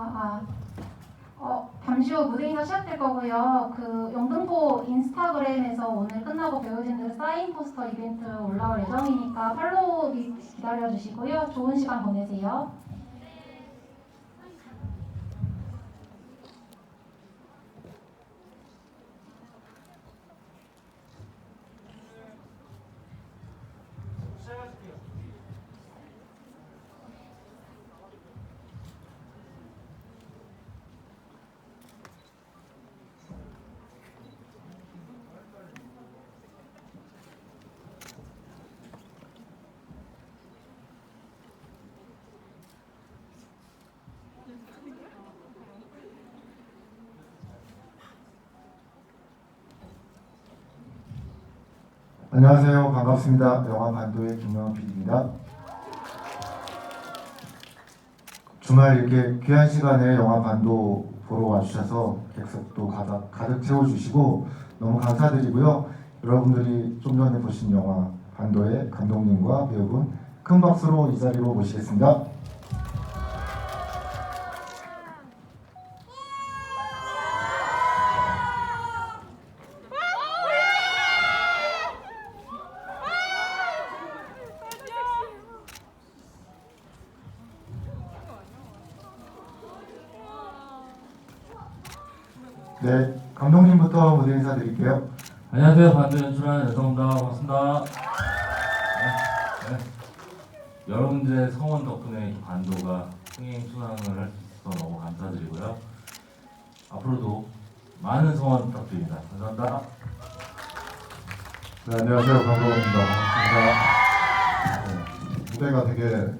아, 어, 잠시 후 무대 인사 시작될 거고요. 그 영등포 인스타그램에서 오늘 끝나고 배우진들 사인 포스터 이벤트 올라올 예정이니까 팔로우 기- 기다려주시고요. 좋은 시간 보내세요. 안녕하세요. 반갑습니다. 영화 반도의 김명환 PD입니다. 주말 이렇게 귀한 시간에 영화 반도 보러 와주셔서 객석도 가득, 가득 채워주시고 너무 감사드리고요. 여러분들이 좀 전에 보신 영화 반도의 감독님과 배우분 큰 박수로 이 자리로 모시겠습니다. 네, 감독님부터 무대 인사 드릴게요. 안녕하세요. 반도 연출하는 여성입니다. 반갑습니다. 네, 네. 여러분들의 성원 덕분에 이 반도가 흥행 순항을 할 수 있어서 너무 감사드리고요. 앞으로도 많은 성원 부탁드립니다. 감사합니다. 네, 안녕하세요. 강동원입니다. 반갑습니다. 네, 무대가 되게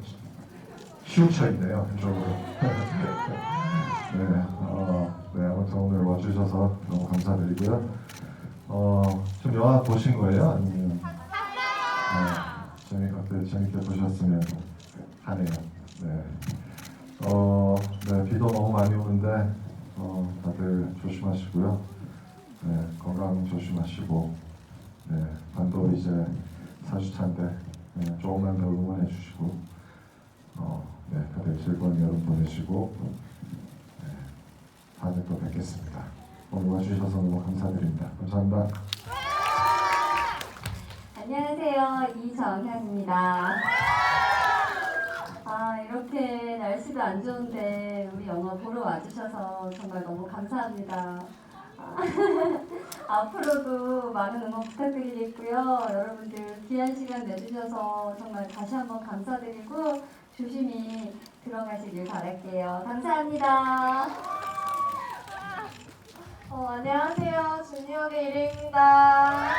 치우쳐 있네요, 이쪽으로. 네, 어, 네, 아무튼 오늘 와주셔서 너무 감사드리고요. 어, 좀 영화 보신 거예요? 아니면 네, 재밌게, 재밌게 보셨으면 하네요. 네. 어, 네, 비도 너무 많이 오는데 어, 다들 조심하시고요. 네, 건강 조심하시고 네, 반도 이제 4주차인데 네, 조금만 더 응원해 주시고 어, 네, 다들 즐거운 여름 보내시고 네, 다음에 또 뵙겠습니다. 오늘 와주셔서 너무 감사드립니다. 감사합니다. 안녕하세요. 이정현입니다. 아, 이렇게 날씨도 안 좋은데 우리 영화 보러 와주셔서 정말 너무 감사합니다. 아, 앞으로도 많은 응원 부탁드리겠고요. 여러분들 귀한 시간 내주셔서 정말 다시 한번 감사드리고 조심히 들어가시길 바랄게요. 감사합니다. 어, 안녕하세요. 주니어의 일입니다.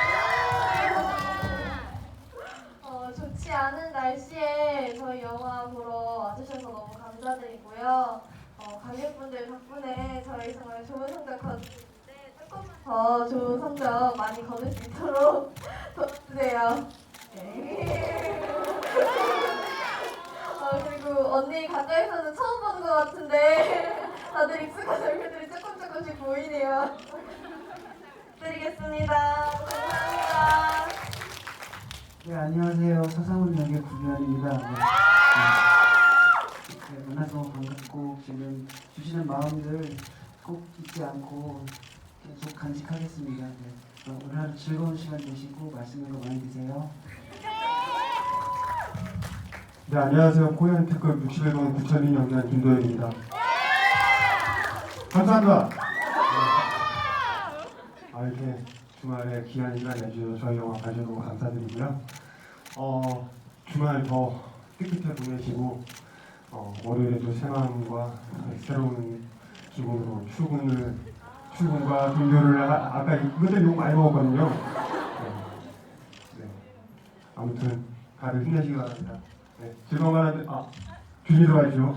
어, 좋지 않은 날씨에 저희 영화 보러 와주셔서 너무 감사드리고요. 어, 관객분들 덕분에 저희 정말 좋은 성적 거두는데 조금만 더 좋은 성적 많이 거둘 수 있도록 도와주세요. 네. 어, 그리고 언니 가까이서는 처음 보는 것 같은데 다들 익숙한 얼굴들이 조금 조금씩 보이네요. 드리겠습니다. 감사합니다. 네, 안녕하세요. 서상훈 역의 구면입니다. 네, 네, 만나서 반갑고 지금 주시는 마음들 꼭 잊지 않고 계속 간직하겠습니다. 네, 어, 오늘 하루 즐거운 시간 되시고 맛있는 거 많이 드세요. 네, 안녕하세요. 코리안 테크 61번 9천인 영장 김도현입니다. 감사합니다. 아, 이렇게 주말에 귀한 시간 내주셔서 저희 영화 봐주셔서 너무 감사드리고요. 어, 주말 더 깨끗해 보내시고 어, 월요일에도 새 마음과 새로운 기분으로 출근을 출근과 등교를 하, 아까 때문에 욕 많이 먹었거든요. 네. 네. 아무튼 다들 힘내시기 바랍니다. 네, 즐거운 하나 아 준비 들어가죠.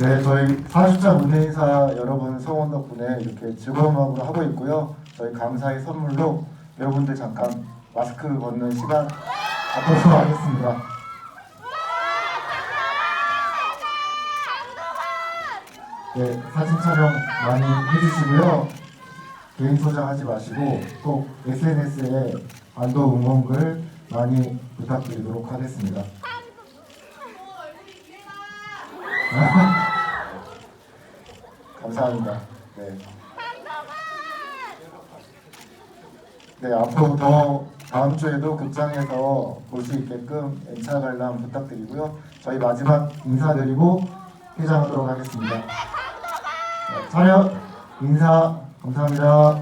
네, 저희 4주차 무대 인사 여러분 성원 덕분에 이렇게 즐거운 마음으로 하고 있고요. 저희 감사의 선물로 여러분들 잠깐 마스크 벗는 시간 갖도록 하겠습니다. 네, 사진 촬영 많이 해주시고요. 개인 소장하지 마시고 꼭 SNS에 안도 응원글 많이 부탁드리도록 하겠습니다. 감사합니다. 네. 네, 앞으로 더 다음 주에도 극장에서 볼 수 있게끔 N차 관람 부탁드리고요. 저희 마지막 인사드리고 퇴장하도록 하겠습니다. 네, 차렷 인사 감사합니다.